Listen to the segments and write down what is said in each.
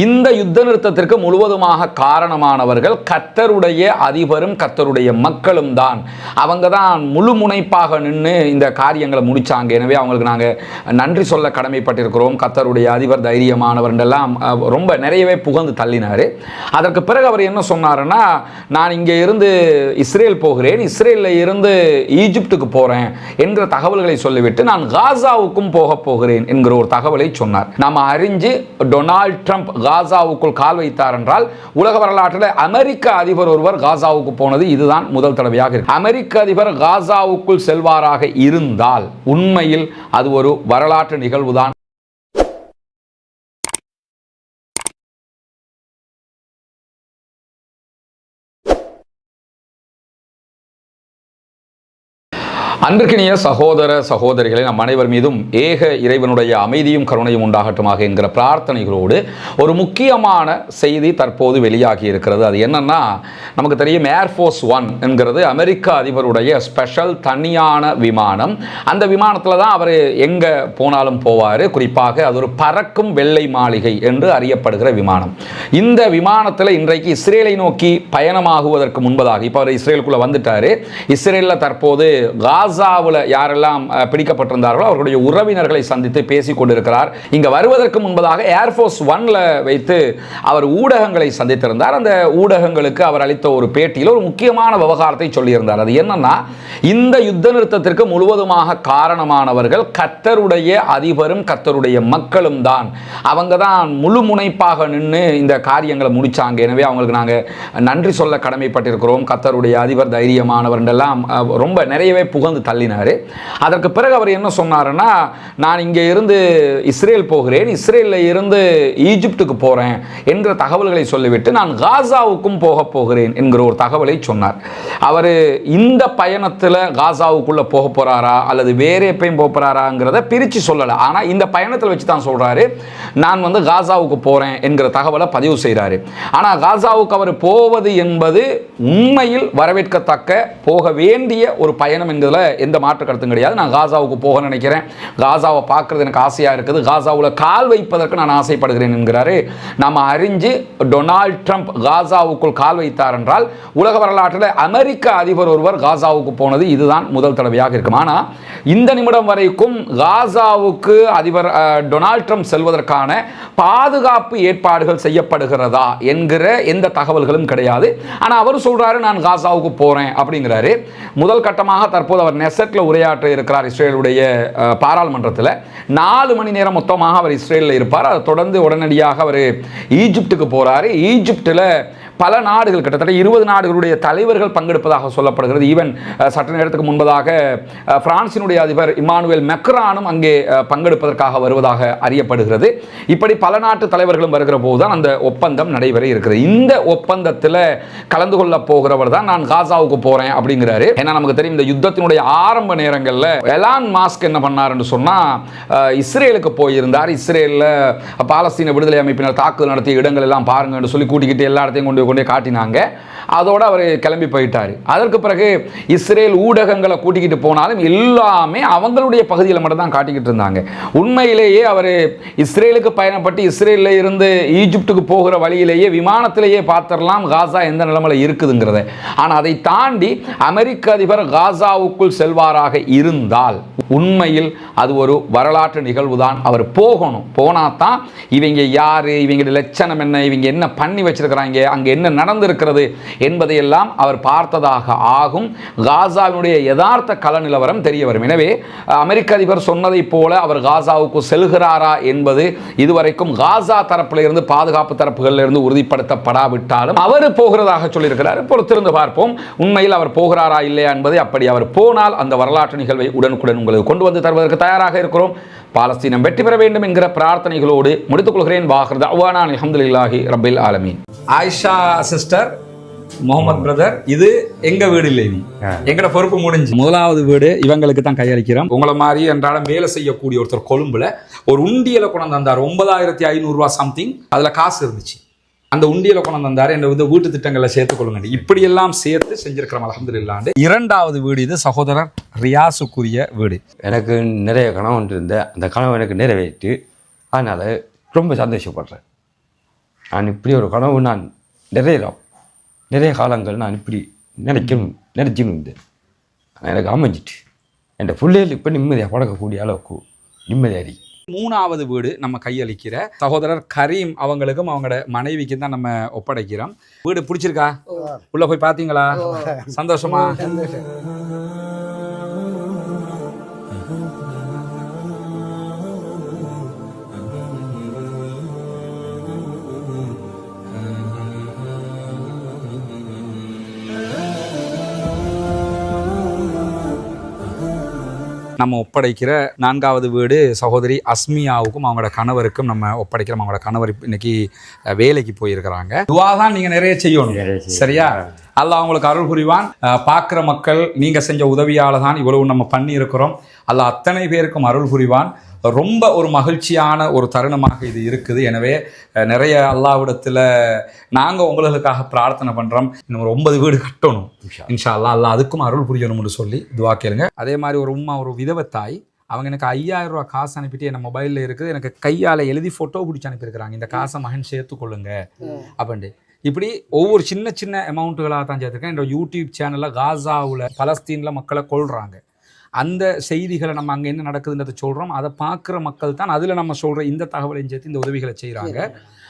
இந்த யுத்த நிறுத்தத்திற்கு முழுவதுமாக காரணமானவர்கள் கத்தருடைய அதிபரும் கத்தருடைய மக்களும் தான். அவங்க தான் முழு முனைப்பாக நின்று இந்த காரியங்களை முடித்தாங்க எனவே அவங்களுக்கு நாங்கள் நன்றி சொல்ல கடமைப்பட்டிருக்கிறோம். கத்தருடைய அதிபர் தைரியமானவர்ன்றெல்லாம் ரொம்ப நிறையவே புகழ்ந்து தள்ளினார். அதற்கு பிறகு அவர் என்ன சொன்னாருன்னா நான் இங்கே இருந்து இஸ்ரேல் போகிறேன். இஸ்ரேலில் இருந்து ஈஜிப்டுக்கு போகிறேன் என்கிற தகவல்களை சொல்லிவிட்டு நான் காசாவுக்கும் போக போகிறேன் என்கிற ஒரு தகவலை சொன்னார். நாம் அறிஞ்சு டொனால்ட் ட்ரம்ப் காசாவுக்குள் கால் வைத்தார் என்றால் உலக வரலாற்றில் அமெரிக்க அதிபர் ஒருவர் காசாவுக்கு போனது இதுதான் முதல் தடவையாக இருக்கு. அமெரிக்க அதிபர் காசாவுக்குள் செல்வாராக இருந்தால் உண்மையில் அது ஒரு வரலாற்று நிகழ்வுதான். அன்பிற்கினிய சகோதர சகோதரிகளை நம் அனைவர் மீதும் ஏக இறைவனுடைய அமைதியும் கருணையும் உண்டாகட்டுமாக என்கிற பிரார்த்தனைகளோடு ஒரு முக்கியமான செய்தி தற்போது வெளியாகி இருக்கிறது. அது என்னன்னா நமக்கு தெரியும் ஏர்ஃபோர்ஸ் ஒன் என்கிறது அமெரிக்க அதிபருடைய ஸ்பெஷல் தனியான விமானம். அந்த விமானத்தில் தான் அவர் எங்கே போனாலும் போவார். குறிப்பாக அது ஒரு பறக்கும் வெள்ளை மாளிகை என்று அறியப்படுகிற விமானம். இந்த விமானத்தில் இன்றைக்கு இஸ்ரேலை நோக்கி பயணமாகுவதற்கு முன்பதாக இப்போ அவர் இஸ்ரேலுக்குள்ளே வந்துட்டார். இஸ்ரேலில் தற்போது காசாவில் யாரெல்லாம் பிடிக்கப்பட்டிருந்தார்களோ அவர்களுடைய உறவினர்களை சந்தித்து பேசிக் கொண்டிருக்கிறார். இங்கே வருவதற்கு முன்பதாக ஏர்ஃபோர்ஸ் ஒன்ல வைத்து அவர் ஊடகங்களை சந்தித்திருந்தார். அந்த ஊடகங்களுக்கு அவர் அளித்த ஒரு பேட்டியில் ஒரு முக்கியமான விவகாரத்தை சொல்லியிருந்தார். அது என்னன்னா இந்த யுத்த நிறுத்தத்திற்கு முழுவதுமாக காரணமானவர்கள் கத்தருடைய அதிபரும் கத்தருடைய மக்களும் தான். அவங்க தான் முழு முனைப்பாக நின்று இந்த காரியங்களை முடிச்சாங்க. எனவே அவங்களுக்கு நாங்கள் நன்றி சொல்ல கடமைப்பட்டிருக்கிறோம். கத்தருடைய அதிபர் தைரியமானவர்ன்றெல்லாம் அஹ், ரொம்ப நிறையவே புகழ்ந்து தள்ளினார். அதற்கு பிறகு அவர் என்ன சொன்னாருன்னா நான் இங்கே இருந்து இஸ்ரேல் போகிறேன் இஸ்ரேலில் இருந்து ஈஜிப்டுக்கு போகிறேன் என்கிற தகவல்களை சொல்லிவிட்டு நான் காசாவுக்கும் போக போகிறேன் என்கிற ஒரு தகவலை சொன்னார். அவர் இந்த பயணத்தில் காசாவுக்குள்ளே போக போகிறாரா அல்லது வேறு எப்பயும் போக போகிறாராங்கிறத பிரித்து சொல்லலை. ஆனால் இந்த பயணத்தில் வச்சு தான் சொல்கிறாரு நான் வந்து காசாவுக்கு போகிறேன் என்கிற தகவலை பதிவு செய்கிறாரு ஆனால் காசாவுக்கு அவர் போவது என்பது உண்மையில் வரவேற்கத்தக்க போக வேண்டிய ஒரு பயணம் என்பதில் எந்த மாற்று கருத்தும் கிடையாது. நான் காசாவுக்கு போக நினைக்கிறேன். காசாவை பார்க்கறது எனக்கு ஆசையாக இருக்குது. காசாவில் கால் வைப்பதற்கு நான் ஆசைப்படுகிறேன் என்கிறாரு. நம்ம அறிஞ்சு டொனால்ட் ட்ரம்ப் காசாவுக்குள் கால் வைத்தார் என்றால் உலக வரலாற்றில் அமெரிக்க அதிபர் ஒருவர் காசாவுக்கு போனது இதுதான் முதல் தடவையாக இருக்கும். ஆனால் இந்த நிமிடம் வரைக்கும் காசாவுக்கு அதிபர் டொனால்ட் ட்ரம்ப் செல்வதற்கான பாதுகாப்பு ஏற்பாடுகள் செய்யப்படுகிறதா என்கிற எந்த தகவல்களும் கிடையாது. ஆனால் அவர் சொல்கிறாரு நான் காசாவுக்கு போறேன் அப்படிங்கிறாரு. முதல் கட்டமாக தற்போது அவர் நெசட்ல உரையாற்ற இருக்கிறார் இஸ்ரேலுடைய பாராளுமன்றத்தில். நாலு மணி நேரம் மொத்தமாக அவர் இஸ்ரேலில் இருப்பார். அதை தொடர்ந்து உடனடியாக அவர் ஈஜிப்டுக்கு போறாரு. ஈஜிப்டில் பல நாடுகள் கிட்டத்தட்ட இருபது நாடுகளுடைய தலைவர்கள் பங்கெடுப்பதாக சொல்லப்படுகிறது. ஈவன் சற்று நேரத்துக்கு முன்பதாக பிரான்சினுடைய அதிபர் இமானுவேல் மெக்ரானும் அங்கே பங்கெடுப்பதற்காக வருவதாக அறியப்படுகிறது. இப்படி பல நாட்டு தலைவர்களும் வருகிற போதுதான் அந்த ஒப்பந்தம் நடைபெற இருக்கிறது. இந்த ஒப்பந்தத்தில் கலந்து கொள்ள போகிறவர் தான் நான் காசாவுக்கு போறேன் அப்படிங்கிறாரு. ஏன்னா நமக்கு தெரியும் இந்த யுத்தத்தினுடைய ஆரம்ப நேரங்களில் எலான் மாஸ்க் என்ன பண்ணாருன்னு சொன்னா இஸ்ரேலுக்கு போயிருந்தார். இஸ்ரேலில் பாலஸ்தீன விடுதலை அமைப்பினர் தாக்குதல் நடத்திய இடங்கள் எல்லாம் பாருங்கன்னு சொல்லி கூட்டிக்கிட்டு எல்லா இடத்தையும் கொண்டு கொண்டு காட்டினாங்க. அதோடு அவர் கிளம்பி போயிட்டார். அதற்கு பிறகு இஸ்ரேல் ஊடகங்களை கூட்டிக்கிட்டு போனாலும் எல்லாமே அவங்களுடைய பகுதியில் மட்டும்தான் காட்டிக்கிட்டு இருந்தாங்க. உண்மையிலேயே அவர் இஸ்ரேலுக்கு பயணப்பட்டு இஸ்ரேலில் இருந்து ஈஜிப்டுக்கு போகிற வழியிலேயே விமானத்திலேயே பார்த்துடலாம் காசா எந்த நிலைமையில் இருக்குதுங்கிறத. ஆனால் அதை தாண்டி அமெரிக்க அதிபர் காசாவுக்குள் செல்வாராக இருந்தால் உண்மையில் அது ஒரு வரலாற்று நிகழ்வு தான் அவர் போகணும். போனால் தான் இவங்க யார் இவங்க லட்சணம் என்ன இவங்க என்ன பண்ணி வச்சிருக்கிறாங்க அங்கே என்ன நடந்திருக்கிறது என்பதையெல்லாம் அவர் பார்த்ததாக ஆகும். காசாவினுடைய யதார்த்த கள நிலவரம் தெரிய வரும். எனவே அமெரிக்க அதிபர் சொன்னதைப் போல அவர் காசாவுக்கு செல்கிறாரா என்பது இதுவரைக்கும் காசா தரப்பிலிருந்து பாதுகாப்பு தரப்புகளில் இருந்து உறுதிப்படுத்தப்படாவிட்டாலும் அவர் போகிறதாக சொல்லியிருக்கிறார். பொறுத்திருந்து பார்ப்போம். உண்மையில் அவர் போகிறாரா இல்லையா என்பதை அப்படி அவர் போனால் அந்த வரலாற்று நிகழ்வை உடனுக்குடன் உங்களுக்கு கொண்டு வந்து தருவதற்கு தயாராக இருக்கிறோம். பாலஸ்தீனம் வெற்றி பெற வேண்டும் என்கிற பிரார்த்தனைகளோடு முடித்துக் கொள்கிறேன். வாஹர் அவானா அலமதுல்லாஹி ரபில் ஆலமீன். ஆயிஷா சிஸ்டர் முகமது பிரதர் இது எங்க வீடு இல்லை இது எங்கட பொறுப்பு முடிஞ்சு. முதலாவது வீடு இவங்களுக்கு தான் கையளிக்கிறோம். உங்களை மாதிரி என்றாலும் வேலை செய்யக்கூடிய ஒருத்தர் கொழும்புல ஒரு உண்டியலை கொண்டு வந்தார். ஒன்பதாயிரத்தி ஐநூறு ரூபாய் சம்திங் அதுல காசு இருந்துச்சு. அந்த உண்டியில் கொண்டு வந்தார். என்ற வந்து வீட்டு திட்டங்களை சேர்த்து கொள்ளுங்க இப்படி சேர்த்து செஞ்சிருக்கிறோம். அலமதுல்லாண்டு இரண்டாவது வீடு இது. சகோதரர் ரியாசுக்குரிய வீடு. எனக்கு நிறைய கனவு ஒன்று இருந்தேன் அந்த கனவு எனக்கு நிறைவேற்றி அதனால் ரொம்ப சந்தோஷப்படுறேன். நான் இப்படி ஒரு கனவு நான் நிறைய நிறைய காலங்கள் நான் இப்படி நினைக்கணும் நினைச்சின்னு இருந்தேன். எனக்கு அமைஞ்சிட்டு என் பிள்ளைகள் இப்போ நிம்மதியாக பழக்கக்கூடிய அளவுக்கு நிம்மதியாக இருக்கு மூணாவது வீடு நம்ம கையளிக்கிற சகோதரர் கரீம் அவங்களுக்கும் அவங்களோட மனைவிக்கும் தான் நம்ம ஒப்படைக்கிறோம். வீடு பிடிச்சிருக்கா? உள்ள போய் பாத்தீங்களா சந்தோஷமா. நம்ம ஒப்படைக்கிற நான்காவது வீடு சகோதரி அஸ்மியாவுக்கும் அவங்களோட கணவருக்கும் நம்ம ஒப்படைக்கிறோம். அவங்களோட கணவர் இன்னைக்கு வேலைக்கு போயிருக்கிறாங்க. துவா தான் நீங்க நிறைய செய்யணும். சரியா? அல்லாஹ் அவங்களுக்கு அருள் புரிவான். பார்க்கிற மக்கள் நீங்க செஞ்ச உதவியால தான் இவ்வளவு நம்ம பண்ணி இருக்கிறோம் அல்லாஹ் அத்தனை பேருக்கும் அருள் புரிவான். ரொம்ப ஒரு மகிழ்ச்சியான ஒரு தருணமாக இது இருக்குது. எனவே நிறைய அல்லாவிடத்துல நாங்க உங்களுக்காக பிரார்த்தனை பண்றோம். இன்னும் ஒரு ஒன்பது வீடு கட்டணும். இன்ஷா அல்லாஹ். அல்லாஹ் அதுக்கும் அருள் புரியணும்னு சொல்லி துவா கேளுங்க. அதே மாதிரி ஒரு உம்மா ஒரு விதவை தாய் அவங்க எனக்கு ஐயாயிரம் ரூபாய் காசு அனுப்பிட்டு என் மொபைலில் இருக்குது. எனக்கு கையால் எழுதி ஃபோட்டோ பிடிச்சி அனுப்பியிருக்கிறாங்க. இந்த காசை மகன் சேர்த்துக்கொள்ளுங்க அப்படின்ட்டு இப்படி ஒவ்வொரு சின்ன சின்ன அமௌண்ட்டுகளாக தான் சேர்த்துருக்கேன். இந்த யூடியூப் சேனலில் காசாவில் பலஸ்தீனில் மக்களை கொள்றாங்க அந்த செய்திகளை நம்ம அங்கே என்ன நடக்குதுன்றதை சொல்கிறோம் அதை பார்க்குற மக்கள் தான் அதில் நம்ம சொல்கிற இந்த தகவலையும் சேர்த்து இந்த உதவிகளை செய்கிறாங்க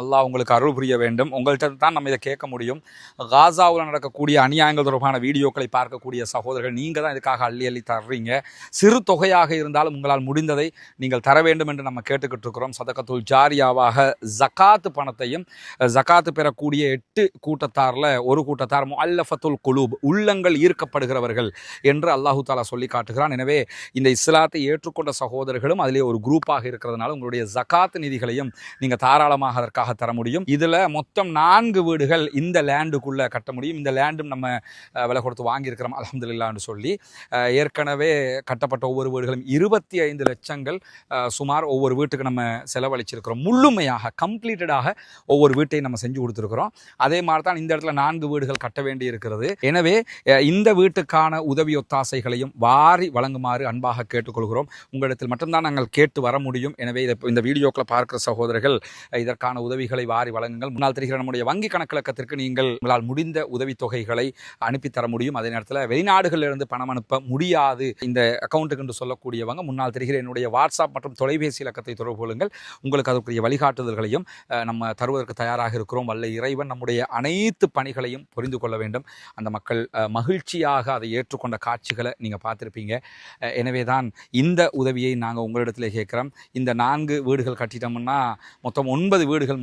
அல்லாஹ் உங்களுக்கு அருள் புரிய வேண்டும். உங்கள்கிட்ட தான் நம்ம இதை கேட்க முடியும். காசாவில் நடக்கக்கூடிய அநியாயங்கள் தொடர்பான வீடியோக்களை பார்க்கக்கூடிய சகோதரர்கள் நீங்கள் தான் இதுக்காக அள்ளி அள்ளி தர்றீங்க. சிறு தொகையாக இருந்தாலும் உங்களால் முடிந்ததை நீங்கள் தர வேண்டும் என்று நம்ம கேட்டுக்கிட்டு இருக்கிறோம். சதகத்துல் ஜாரியாவாக ஜக்காத்து பணத்தையும் ஜகாத்து பெறக்கூடிய எட்டு கூட்டத்தாரில் ஒரு கூட்டத்தார் அல்லஃபத்துல் குலூப் உள்ளங்கள் ஈர்க்கப்படுகிறவர்கள் என்று அல்லாஹு தாலா சொல்லி காட்டுகிறான். எனவே இந்த இஸ்லாத்தை ஏற்றுக்கொண்ட சகோதரர்களும் அதிலே ஒரு குரூப்பாக இருக்கிறதுனால உங்களுடைய ஜக்காத்து நிதிகளையும் நீங்கள் தாராளமாக அதற்காக தர முடியும். இதில் மொத்தம் நான்கு வீடுகள் இந்த லேண்டுக்குள்ளே கட்ட முடியும். இந்த லேண்டும் நம்ம விலை கொடுத்து வாங்கியிருக்கிறோம் அலமதுல்லான்னு சொல்லி. ஏற்கனவே கட்டப்பட்ட ஒவ்வொரு வீடுகளும் இருபத்தி ஐந்து லட்சங்கள் சுமார் ஒவ்வொரு வீட்டுக்கு நம்ம செலவழிச்சிருக்கிறோம். முழுமையாக கம்ப்ளீட்டடாக ஒவ்வொரு வீட்டையும் நம்ம செஞ்சு கொடுத்துருக்குறோம். அதே மாதிரி தான் இந்த இடத்துல நான்கு வீடுகள் கட்ட வேண்டி இருக்கிறது எனவே இந்த வீட்டுக்கான உதவி ஒத்தாசைகளையும் வாரி வழங்குமாறு அன்பாக கேட்டுக்கொள்கிறோம். உங்களிடத்தில் மட்டும்தான் நாங்கள் கேட்டு வர முடியும். எனவே இதை இந்த வீடியோக்களை பார்க்குற சகோதரர்கள் இதற்கான உதவி உதவிகளை வாரி வழங்குங்கள். முன்னால் தெரிகிற நம்முடைய வங்கி கணக்கிழக்கத்திற்கு நீங்கள் உங்களால் முடிந்த உதவித்தொகைகளை அனுப்பி தர முடியும். அதே நேரத்தில் வெளிநாடுகளில் இருந்து பணம் அனுப்ப முடியாது. இந்த அக்கௌண்ட்டுக்கு என்று சொல்லக்கூடியவங்க முன்னால் தெரிகிற என்னுடைய வாட்ஸ்அப் மற்றும் தொலைபேசி இலக்கத்தை தொடர்பு கொள்ளுங்கள். உங்களுக்கு அதற்குரிய வழிகாட்டுதல்களையும் நம்ம தருவதற்கு தயாராக இருக்கிறோம். வல்ல இறைவன் நம்முடைய அனைத்து பணிகளையும் புரிந்து கொள்ள வேண்டும். அந்த மக்கள் மகிழ்ச்சியாக அதை ஏற்றுக்கொண்ட காட்சிகளை நீங்கள் பார்த்துருப்பீங்க. எனவே தான் இந்த உதவியை நாங்கள் உங்களிடத்தில் கேட்குறோம். இந்த நான்கு வீடுகள் கட்டிட்டோம்னா மொத்தம் ஒன்பது வீடுகள்